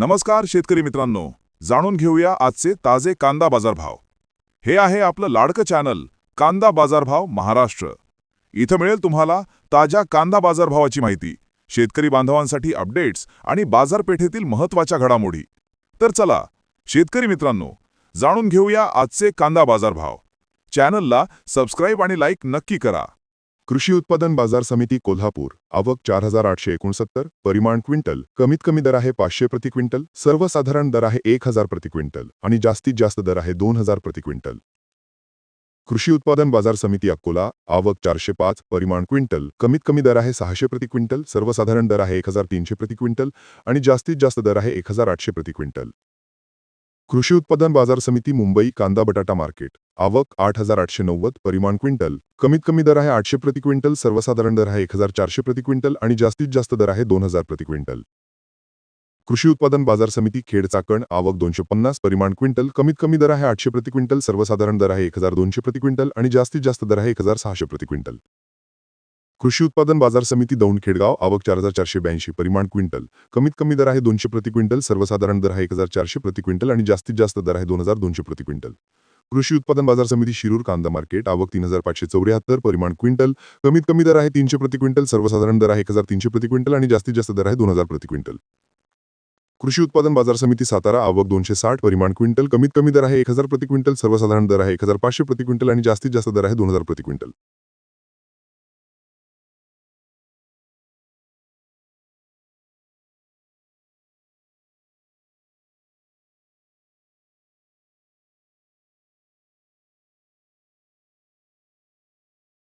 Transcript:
नमस्कार शेतकरी मित्रांनो. जाणून घेऊया आजचे ताजे कांदा बाजारभाव. हे आहे आपलं लाडकं चॅनल कांदा बाजारभाव महाराष्ट्र. इथं मिळेल तुम्हाला ताज्या कांदा बाजारभावाची माहिती शेतकरी बांधवांसाठी अपडेट्स आणि बाजारपेठेतील महत्त्वाच्या घडामोडी. तर चला शेतकरी मित्रांनो जाणून घेऊया आजचे कांदा बाजारभाव. चॅनलला सबस्क्राईब आणि लाईक नक्की करा. कृषी उत्पादन बाजार समिती कोल्हापूर आवक चार हजार आठशे एकोणसत्तर परिमाण क्विंटल कमीत कमी दर आहे पाचशे प्रति क्विंटल सर्वसाधारण दर आहे एक हजार प्रति क्विंटल आणि जास्तीत जास्त दर आहे दोन हजार प्रति क्विंटल. कृषी उत्पादन बाजार समिती अकोला आवक चारशे पाच परिमाण क्विंटल कमीत कमी दर आहे सहाशे प्रति क्विंटल सर्वसाधारण दर आहे एक हजार तीनशे प्रति क्विंटल आणि जास्तीत जास्त दर आहे एक हजार आठशे प्रति क्विंटल. कृषी उत्पादन बाजार समिती मुंबई कांदा बटाटा मार्केट. आवक आठ हजार आठशे नव्वद परिमाण क्विंटल. कमीत कमी दर आहे आठशे प्रति क्विंटल सर्वसाधारण दर आहे एक हजार चारशे प्रति क्विंटल आणि जास्तीत जास्त दर आहे दोन हजार प्रति क्विंटल. कृषी उत्पादन बाजार समिती खेड चाकण आवक दोनशे पन्नास परिमाण क्विंटल कमीत कमी दर आहे आठशे प्रति क्विंटल सर्वसाधारण दर आहे एक हजार दोनशे प्रति क्विंटल आणि जास्तीत जास्त दर आहे एक हजार सहाशे प्रति क्विंटल. कृषी उत्पादन बाजार समिती दौंड खेडगाव आवक चार हजार चारशे ब्याऐंशी परिमाण क्विंटल. कमीत कमी दर आहे दोनशे प्रति क्विंटल सर्वसाधारण दर आहे एक हजार चारशे प्रति क्विंटल आणि जास्तीत जास्त दर आहे दोन हजार दोनशे प्रति क्विंटल. कृषी उत्पादन बाजार समिती शिरूर कांदा मार्केट आवक तीन हजार पाचशे चौऱ्याहत्तर परिमाण क्विंटल. कमीत कमी दर आहे तीनशे प्रति क्विंटल सर्वसाधारण दर आहे एक हजार तीनशे प्रति क्विंटल आणि जास्तीत जास्त दर आहे दोन हजार प्रति क्विंटल. कृषी उत्पादन बाजार समिती सातारा आवक दोनशे साठ परिमाण क्विंटल कमीत कमी दर आहे एक हजार प्रति क्विंटल सर्वसाधारण दर आहे एक हजार पाचशे प्रति क्विंटल आणि जास्तीत जास्त दर आहे दोन हजार प्रति क्विंटल.